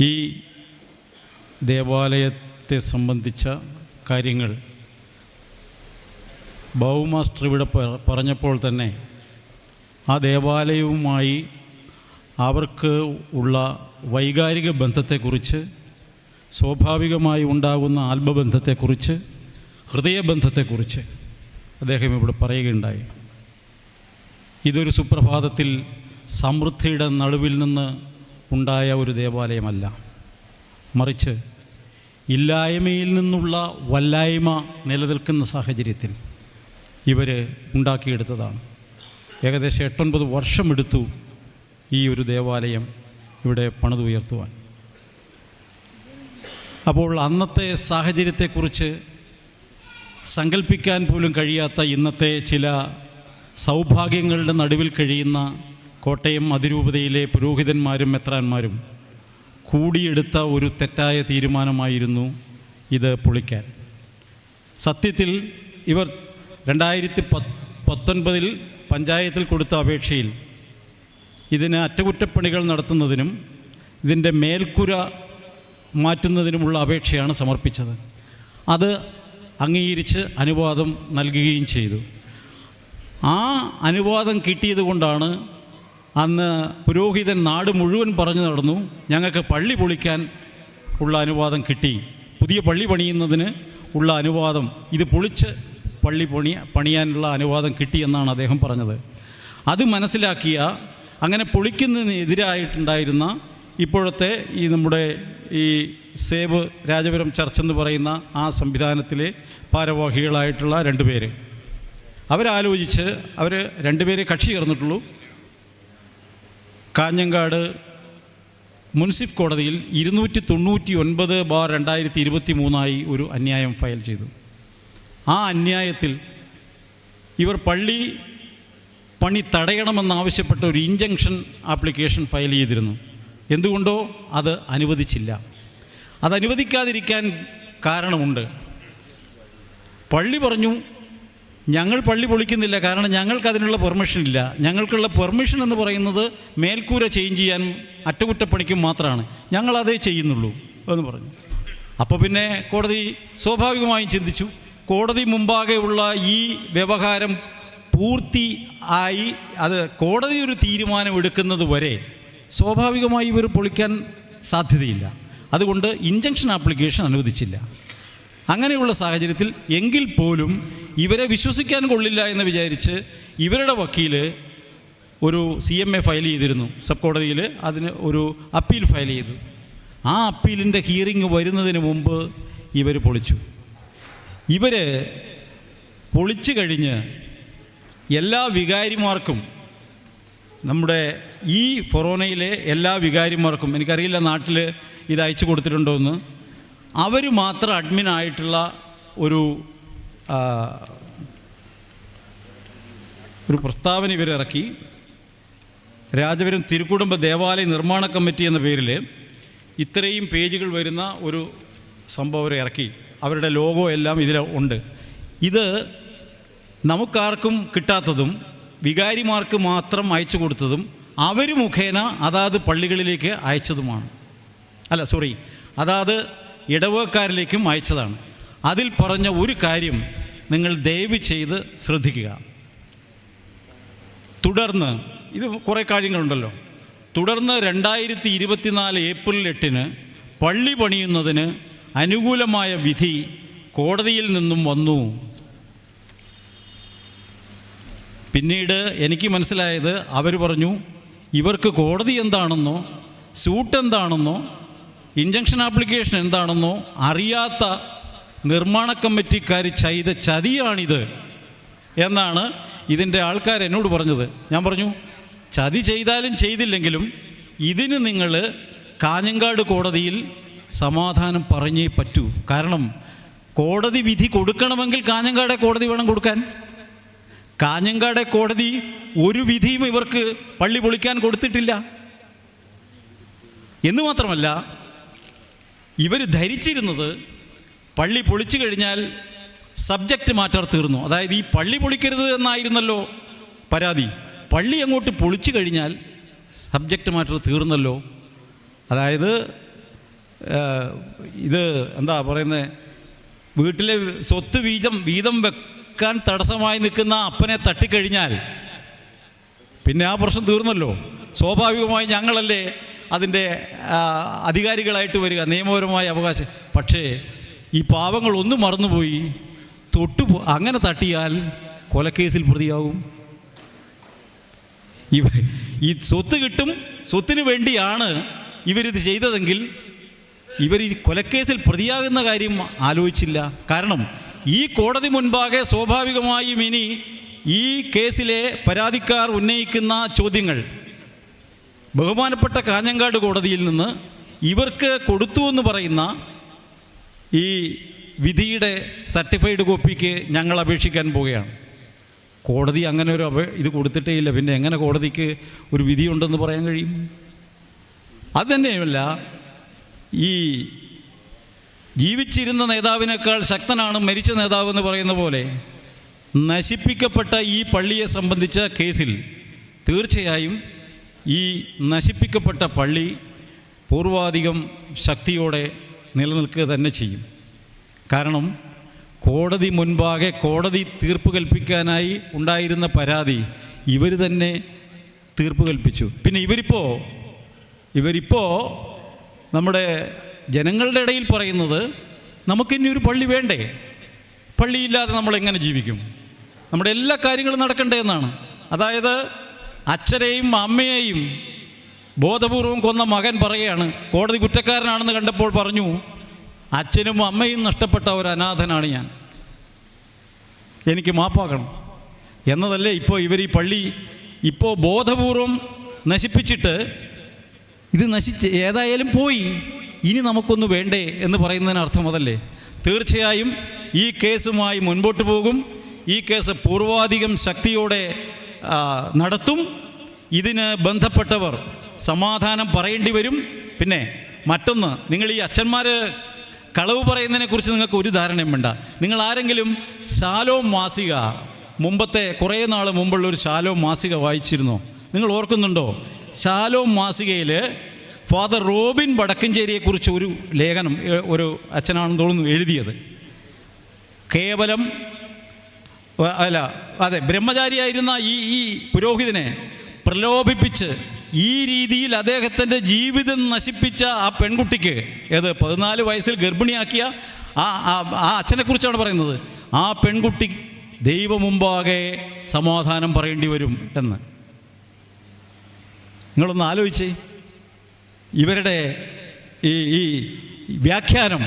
ഈ ദേവാലയത്തെ സംബന്ധിച്ച കാര്യങ്ങൾ ബൗമാസ്റ്റർ മാസ്റ്റർ ഇവിടെ പറഞ്ഞപ്പോൾ തന്നെ ആ ദേവാലയവുമായി അവർക്ക് ഉള്ള വൈകാരിക ബന്ധത്തെക്കുറിച്ച് സ്വാഭാവികമായി ഉണ്ടാകുന്ന ആത്മബന്ധത്തെക്കുറിച്ച് ഹൃദയബന്ധത്തെക്കുറിച്ച് അദ്ദേഹം ഇവിടെ പറയുകയുണ്ടായി. ഇതൊരു സുപ്രഭാതത്തിൽ സമൃദ്ധിയുടെ നടുവിൽ നിന്ന് ഉണ്ടായ ഒരു ദേവാലയമല്ല. മറിച്ച് ഇല്ലായ്മയിൽ നിന്നുള്ള വല്ലായ്മ നിലനിൽക്കുന്ന സാഹചര്യത്തിൽ ഇവർ ഉണ്ടാക്കിയെടുത്തതാണ്. ഏകദേശം എട്ടൊൻപത് വർഷമെടുത്തു ഈ ഒരു ദേവാലയം ഇവിടെ പണിതുയർത്തുവാൻ. അപ്പോൾ അന്നത്തെ സാഹചര്യത്തെക്കുറിച്ച് സങ്കല്പിക്കാൻ പോലും കഴിയാത്ത ഇന്നത്തെ ചില സൗഭാഗ്യങ്ങളുടെ നടുവിൽ കഴിയുന്ന കോട്ടയം അതിരൂപതയിലെ പുരോഹിതന്മാരും മെത്രാന്മാരും കൂടിയെടുത്ത ഒരു തെറ്റായ തീരുമാനമായിരുന്നു ഇത് പൊളിക്കാൻ. സത്യത്തിൽ ഇവർ രണ്ടായിരത്തി പത്ത് പത്തൊൻപതിൽ പഞ്ചായത്തിൽ കൊടുത്ത അപേക്ഷയിൽ ഇതിന് അറ്റകുറ്റപ്പണികൾ നടത്തുന്നതിനും ഇതിന്റെ മേൽക്കുര മാറ്റുന്നതിനുമുള്ള അപേക്ഷയാണ് സമർപ്പിച്ചത്. അത് അംഗീകരിച്ച് അനുവാദം നൽകുകയും ചെയ്തു. ആ അനുവാദം കിട്ടിയത് കൊണ്ടാണ് അന്ന് പുരോഹിതൻ നാട് മുഴുവൻ പറഞ്ഞു നടന്നു. ഞങ്ങൾക്ക് പള്ളി പൊളിക്കാൻ ഉള്ള അനുവാദം കിട്ടി. പുതിയ പള്ളി പണിയുന്നതിന് ഉള്ള അനുവാദം ഇത് പൊളിച്ച് പള്ളി പണി പണിയാനുള്ള അനുവാദം കിട്ടി എന്നാണ് അദ്ദേഹം പറഞ്ഞത്. അത് മനസ്സിലാക്കിയ അങ്ങനെ പൊളിക്കുന്നതിനെതിരായിട്ടുണ്ടായിരുന്ന ഇപ്പോഴത്തെ ഈ നമ്മുടെ ഈ സേവ് രാജപുരം ചർച്ച് എന്ന് പറയുന്ന ആ സംവിധാനത്തിലെ ഭാരവാഹികളായിട്ടുള്ള രണ്ടുപേര്. അവരാലോചിച്ച് അവർ രണ്ടുപേരെ കക്ഷി ചേർന്നിട്ടുള്ളൂ. കാഞ്ഞങ്ങാട് മുൻസിഫ് കോടതിയിൽ ഇരുന്നൂറ്റി തൊണ്ണൂറ്റി ഒൻപത് ബാർ രണ്ടായിരത്തി ഇരുപത്തി മൂന്നായി ഒരു അന്യായം ഫയൽ ചെയ്തു. ആ അന്യായത്തിൽ ഇവർ പള്ളി പണി തടയണമെന്നാവശ്യപ്പെട്ട ഒരു ഇഞ്ചങ്ഷൻ ആപ്ലിക്കേഷൻ ഫയൽ ചെയ്തിരുന്നു. എന്തുകൊണ്ടോ അത് അനുവദിച്ചില്ല. അത് അനുവദിക്കാതിരിക്കാൻ കാരണമുണ്ട്. പള്ളി പറഞ്ഞു ഞങ്ങൾ പള്ളി പൊളിക്കുന്നില്ല. കാരണം ഞങ്ങൾക്ക് അതിനുള്ള പെർമിഷൻ ഇല്ല. ഞങ്ങൾക്കുള്ള പെർമിഷൻ എന്ന് പറയുന്നത് മേൽക്കൂര ചേഞ്ച് ചെയ്യാൻ അറ്റകുറ്റപ്പണിക്കും മാത്രമാണ്. ഞങ്ങളതേ ചെയ്യുന്നുള്ളൂ എന്ന് പറഞ്ഞു. അപ്പോൾ പിന്നെ കോടതി സ്വാഭാവികമായും ചിന്തിച്ചു. കോടതി മുമ്പാകെയുള്ള ഈ വ്യവഹാരം പൂർത്തി ആയി അത് കോടതി ഒരു തീരുമാനം എടുക്കുന്നത് വരെ സ്വാഭാവികമായി ഇവർ പൊളിക്കാൻ സാധ്യതയില്ല. അതുകൊണ്ട് ഇഞ്ചക്ഷൻ ആപ്ലിക്കേഷൻ അനുവദിച്ചില്ല. അങ്ങനെയുള്ള സാഹചര്യത്തിൽ എങ്കിൽ പോലും ഇവരെ വിശ്വസിക്കാൻ കൊള്ളില്ല എന്ന് വിചാരിച്ച് ഇവരുടെ വക്കീൽ ഒരു സി എം എ ഫയൽ ചെയ്തിരുന്നു സബ് കോടതിയിൽ അതിന് ഒരു അപ്പീൽ ഫയൽ ചെയ്തു. ആ അപ്പീലിന്റെ ഹിയറിംഗ് വരുന്നതിന് മുമ്പ് ഇവർ പൊളിച്ചു. ഇവർ പൊളിച്ചു കഴിഞ്ഞ് എല്ലാ വികാരിമാർക്കും നമ്മുടെ ഈ ഫൊറോനയിലെ എല്ലാ വികാരിമാർക്കും എനിക്കറിയില്ല നാട്ടിൽ ഇത് അയച്ചു കൊടുത്തിട്ടുണ്ടോ എന്ന് അവർ മാത്രം അഡ്മിൻ ആയിട്ടുള്ള ഒരു ഒരു പ്രസ്താവന ഇവരിറക്കി രാജപുരം തിരുക്കുടുംബ ദേവാലയ നിർമ്മാണ കമ്മിറ്റി എന്ന പേരിൽ ഇത്രയും പേജുകൾ വരുന്ന ഒരു സംഭവം ഇറക്കി. അവരുടെ ലോഗോ എല്ലാം ഇതിൽ ഉണ്ട്. ഇത് നമുക്കാർക്കും കിട്ടാത്തതും വികാരിമാർക്ക് മാത്രം അയച്ചു കൊടുത്തതും അവർ മുഖേന അതാത് പള്ളികളിലേക്ക് അയച്ചതുമാണ്. അല്ല സോറി അതാത് ഇടവക്കാരിലേക്കും അയച്ചതാണ്. അതിൽ പറഞ്ഞ ഒരു കാര്യം നിങ്ങൾ ദയവ് ചെയ്ത് ശ്രദ്ധിക്കുക. തുടർന്ന് ഇത് കുറേ കാര്യങ്ങളുണ്ടല്ലോ. തുടർന്ന് രണ്ടായിരത്തി ഇരുപത്തിനാല് ഏപ്രിൽ എട്ടിന് പള്ളി പണിയുന്നതിന് അനുകൂലമായ വിധി കോടതിയിൽ നിന്നും വന്നു. പിന്നീട് എനിക്ക് മനസ്സിലായത് അവർ പറഞ്ഞു ഇവർക്ക് കോടതി എന്താണെന്നോ സൂട്ട് എന്താണെന്നോ ഇഞ്ചക്ഷൻ ആപ്ലിക്കേഷൻ എന്താണെന്നോ അറിയാത്ത നിർമ്മാണ കമ്മിറ്റിക്കാർ ചെയ്ത ചതിയാണിത്. എന്നാണ് ഇതിന്റെ ആൾക്കാർ എന്നോട് പറഞ്ഞത്. ഞാൻ പറഞ്ഞു ചതി ചെയ്താലും ചെയ്തില്ലെങ്കിലും ഇതിന് നിങ്ങൾ കാഞ്ഞങ്ങാട് കോടതിയിൽ സമാധാനം പറഞ്ഞേ പറ്റൂ. കാരണം കോടതി വിധി കൊടുക്കണമെങ്കിൽ കാഞ്ഞങ്ങാടെ കോടതി വേണം കൊടുക്കാൻ. കാഞ്ഞങ്ങാടെ കോടതി ഒരു വിധിയും ഇവർക്ക് പള്ളി പൊളിക്കാൻ കൊടുത്തിട്ടില്ല. എന്ന് മാത്രമല്ല ഇവർ ധരിച്ചിരുന്നത് പള്ളി പൊളിച്ചു കഴിഞ്ഞാൽ സബ്ജക്റ്റ് മാറ്റർ തീർന്നു. അതായത് ഈ പള്ളി പൊളിക്കരുത് എന്നായിരുന്നല്ലോ പരാതി. പള്ളി അങ്ങോട്ട് പൊളിച്ചു കഴിഞ്ഞാൽ സബ്ജക്റ്റ് മാറ്റർ തീർന്നല്ലോ. അതായത് ഇത് എന്താ പറയുന്നത് വീട്ടിലെ സ്വത്ത് വീതം വീതം വെക്കാൻ തടസ്സമായി നിൽക്കുന്ന അപ്പനെ തട്ടിക്കഴിഞ്ഞാൽ പിന്നെ ആ പ്രശ്നം തീർന്നല്ലോ. സ്വാഭാവികമായി ഞങ്ങളല്ലേ അതിന്റെ അധികാരികളായിട്ട് വരിക നിയമപരമായ അവകാശം. പക്ഷേ ഈ പാവങ്ങൾ ഒന്നും മറന്നുപോയി തൊട്ടു അങ്ങനെ തട്ടിയാൽ കൊലക്കേസിൽ പ്രതിയാവും ഈ സ്വത്ത് കിട്ടും സ്വത്തിന് വേണ്ടിയാണ് ഇവരിത് ചെയ്തതെങ്കിൽ ഇവർ ഈ കൊലക്കേസിൽ പ്രതിയാകുന്ന കാര്യം ആലോചിച്ചില്ല. കാരണം ഈ കോടതി മുൻപാകെ സ്വാഭാവികമായും ഇനി ഈ കേസിലെ പരാതിക്കാർ ഉന്നയിക്കുന്ന ചോദ്യങ്ങൾ ബഹുമാനപ്പെട്ട കാഞ്ഞങ്ങാട് കോടതിയിൽ നിന്ന് ഇവർക്ക് കൊടുത്തു എന്ന് പറയുന്ന ഈ വിധിയുടെ സർട്ടിഫൈഡ് കോപ്പിക്ക് ഞങ്ങൾ അപേക്ഷിക്കാൻ പോവുകയാണ്. കോടതി അങ്ങനെ ഒരു അപേ ഇത് കൊടുത്തിട്ടേ ഇല്ല. പിന്നെ എങ്ങനെ കോടതിക്ക് ഒരു വിധിയുണ്ടെന്ന് പറയാൻ കഴിയും? അത് തന്നെയുമല്ല ഈ ജീവിച്ചിരുന്ന നേതാവിനേക്കാൾ ശക്തനാണ് മരിച്ച നേതാവ് എന്ന് പറയുന്ന പോലെ നശിപ്പിക്കപ്പെട്ട ഈ പള്ളിയെ സംബന്ധിച്ച കേസിൽ തീർച്ചയായും ഈ നശിപ്പിക്കപ്പെട്ട പള്ളി പൂർവാധികം ശക്തിയോടെ നിലനിൽക്കുക തന്നെ ചെയ്യും. കാരണം കോടതി മുൻപാകെ കോടതി തീർപ്പ് കൽപ്പിക്കാനായി ഉണ്ടായിരുന്ന പരാതി ഇവർ തന്നെ തീർപ്പ് കൽപ്പിച്ചു. പിന്നെ ഇവരിപ്പോൾ ഇവരിപ്പോൾ നമ്മുടെ ജനങ്ങളുടെ ഇടയിൽ പറയുന്നത് നമുക്കിനി ഒരു പള്ളി വേണ്ടേ? പള്ളിയില്ലാതെ നമ്മൾ എങ്ങനെ ജീവിക്കും? നമ്മുടെ എല്ലാ കാര്യങ്ങളും നടക്കണ്ടേ എന്നാണ്. അതായത് അച്ഛനെയും അമ്മയെയും ബോധപൂർവം കൊന്ന മകൻ പറയുകയാണ് കോടതി കുറ്റക്കാരനാണെന്ന് കണ്ടപ്പോൾ പറഞ്ഞു അച്ഛനും അമ്മയും നഷ്ടപ്പെട്ട ഒരു അനാഥനാണ് ഞാൻ. എനിക്ക് മാപ്പാക്കണം. എന്നതല്ലേ ഇപ്പോൾ ഇവർ ഈ പള്ളി ഇപ്പോൾ ബോധപൂർവം നശിപ്പിച്ചിട്ട് ഇത് നശിച്ച് ഏതായാലും പോയി ഇനി നമുക്കൊന്ന് വേണ്ടേ എന്ന് പറയുന്നതിന് അർത്ഥം അതല്ലേ? തീർച്ചയായും ഈ കേസുമായി മുൻപോട്ട് പോകും. ഈ കേസ് പൂർവാധികം ശക്തിയോടെ നടത്തും. ഇതിന് ബന്ധപ്പെട്ടവർ സമാധാനം പറയേണ്ടി വരും. പിന്നെ മറ്റൊന്ന് നിങ്ങൾ ഈ അച്ഛന്മാർ കളവ് പറയുന്നതിനെക്കുറിച്ച് നിങ്ങൾക്ക് ഒരു ധാരണയും വേണ്ട. നിങ്ങൾ ആരെങ്കിലും ശാലോ മാസിക മുമ്പത്തെ കുറേ നാൾ മുമ്പുള്ള ഒരു ശാലോ മാസിക വായിച്ചിരുന്നോ? നിങ്ങൾ ഓർക്കുന്നുണ്ടോ? ശാലോ മാസികയിൽ ഫാദർ റോബിൻ വടക്കഞ്ചേരിയെക്കുറിച്ച് ഒരു ലേഖനം ഒരു അച്ഛനാണെന്ന് തോന്നുന്നു എഴുതിയത്. കേവലം അല്ല അതെ ബ്രഹ്മചാരിയായിരുന്ന ഈ ഈ പുരോഹിതനെ പ്രലോഭിപ്പിച്ച് ഈ രീതിയിൽ അദ്ദേഹത്തിന്റെ ജീവിതം നശിപ്പിച്ച ആ പെൺകുട്ടിക്ക് ഏത് പതിനാല് വയസ്സിൽ ഗർഭിണിയാക്കിയ ആ ആ അച്ഛനെക്കുറിച്ചാണ് പറയുന്നത്. ആ പെൺകുട്ടി ദൈവമുമ്പാകെ സമാധാനം പറയേണ്ടി വരും എന്ന്. നിങ്ങളൊന്ന് ആലോചിച്ചേ. ഇവരുടെ ഈ ഈ വ്യാഖ്യാനം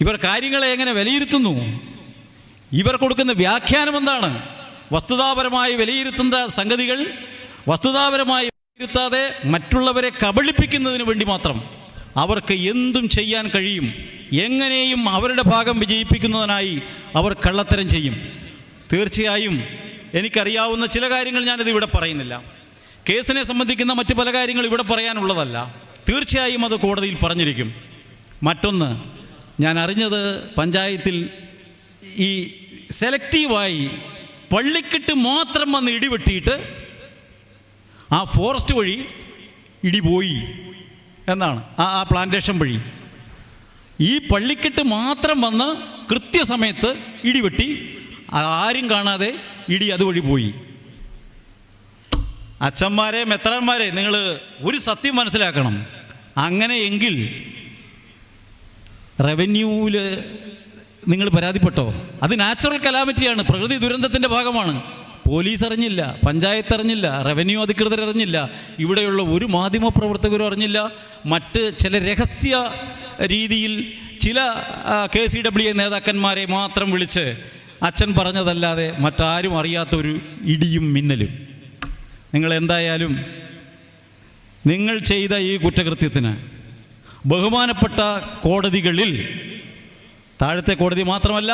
ഇവർ കാര്യങ്ങളെ എങ്ങനെ വിലയിരുത്തുന്നു? ഇവർ കൊടുക്കുന്ന വ്യാഖ്യാനം എന്താണ്? വസ്തുതാപരമായി വിലയിരുത്തുന്ന സംഗതികൾ വസ്തുതാപരമായി വിലയിരുത്താതെ മറ്റുള്ളവരെ കബളിപ്പിക്കുന്നതിന് വേണ്ടി മാത്രം അവർക്ക് എന്തും ചെയ്യാൻ കഴിയും. എങ്ങനെയും അവരുടെ ഭാഗം വിജയിപ്പിക്കുന്നതിനായി അവർ കള്ളത്തരം ചെയ്യും. തീർച്ചയായും എനിക്കറിയാവുന്ന ചില കാര്യങ്ങൾ ഞാനിത് ഇവിടെ പറയുന്നില്ല. കേസിനെ സംബന്ധിക്കുന്ന മറ്റു പല കാര്യങ്ങൾ ഇവിടെ പറയാനുള്ളതല്ല. തീർച്ചയായും അത് കോടതിയിൽ പറഞ്ഞിരിക്കും. മറ്റൊന്ന് ഞാൻ അറിഞ്ഞത് പഞ്ചായത്തിൽ ഈ സെലക്റ്റീവായി പള്ളിക്കെട്ട് മാത്രം വന്ന് ഇടിവെട്ടിയിട്ട് ആ ഫോറസ്റ്റ് വഴി ഇടി പോയി എന്നാണ്. ആ ആ പ്ലാന്റേഷൻ വഴി. ഈ പള്ളിക്കെട്ട് മാത്രം വന്ന് കൃത്യസമയത്ത് ഇടിവെട്ടി ആരും കാണാതെ ഇടി അതുവഴി പോയി. അച്ഛന്മാരെ മെത്രാന്മാരെ നിങ്ങൾ ഒരു സത്യം മനസ്സിലാക്കണം. അങ്ങനെയെങ്കിൽ റവന്യൂവിൽ നിങ്ങൾ പരാതിപ്പെട്ടോ? അത് നാച്ചുറൽ കലാമിറ്റിയാണ് പ്രകൃതി ദുരന്തത്തിന്റെ ഭാഗമാണ്. പോലീസ് അറിഞ്ഞില്ല പഞ്ചായത്ത് അറിഞ്ഞില്ല റവന്യൂ അധികൃതർ അറിഞ്ഞില്ല ഇവിടെയുള്ള ഒരു മാധ്യമ പ്രവർത്തകരും അറിഞ്ഞില്ല. മറ്റ് ചില രഹസ്യ രീതിയിൽ ചില കെ സി ഡബ്ല്യു നേതാക്കന്മാരെ മാത്രം വിളിച്ച് അച്ഛൻ പറഞ്ഞതല്ലാതെ മറ്റാരും അറിയാത്തൊരു ഇടിയും മിന്നലും. നിങ്ങൾ എന്തായാലും നിങ്ങൾ ചെയ്ത ഈ കുറ്റകൃത്യത്തിന് ബഹുമാനപ്പെട്ട കോടതികളിൽ താഴത്തെ കോടതി മാത്രമല്ല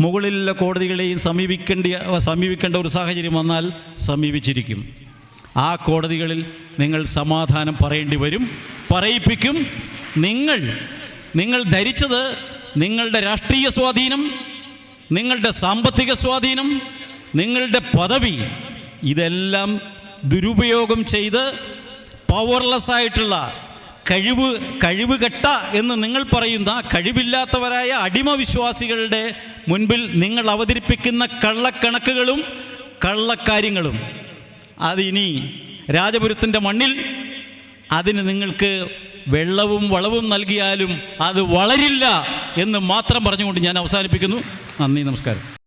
മുകളിലുള്ള കോടതികളെയും സമീപിക്കേണ്ട സമീപിക്കേണ്ട ഒരു സാഹചര്യം വന്നാൽ സമീപിച്ചിരിക്കും. ആ കോടതികളിൽ നിങ്ങൾ സമാധാനം പറയേണ്ടി വരും പറയിപ്പിക്കും. നിങ്ങൾ നിങ്ങൾ ധരിച്ചത് നിങ്ങളുടെ രാഷ്ട്രീയ സ്വാധീനം നിങ്ങളുടെ സാമ്പത്തിക സ്വാധീനം നിങ്ങളുടെ പദവി ഇതെല്ലാം ദുരുപയോഗം ചെയ്ത് പവർലെസ് ആയിട്ടുള്ള കഴിവ് കഴിവ് കെട്ട എന്ന് നിങ്ങൾ പറയുന്ന കഴിവില്ലാത്തവരായ അടിമ വിശ്വാസികളുടെ മുൻപിൽ നിങ്ങൾ അവതരിപ്പിക്കുന്ന കള്ളക്കണക്കുകളും കള്ളക്കാര്യങ്ങളും. അതിനി രാജപുരത്തിന്റെ മണ്ണിൽ അതിന് നിങ്ങൾക്ക് വെള്ളവും വളവും നൽകിയാലും അത് വളരില്ല എന്ന് മാത്രം പറഞ്ഞുകൊണ്ട് ഞാൻ അവസാനിപ്പിക്കുന്നു. നന്ദി നമസ്കാരം.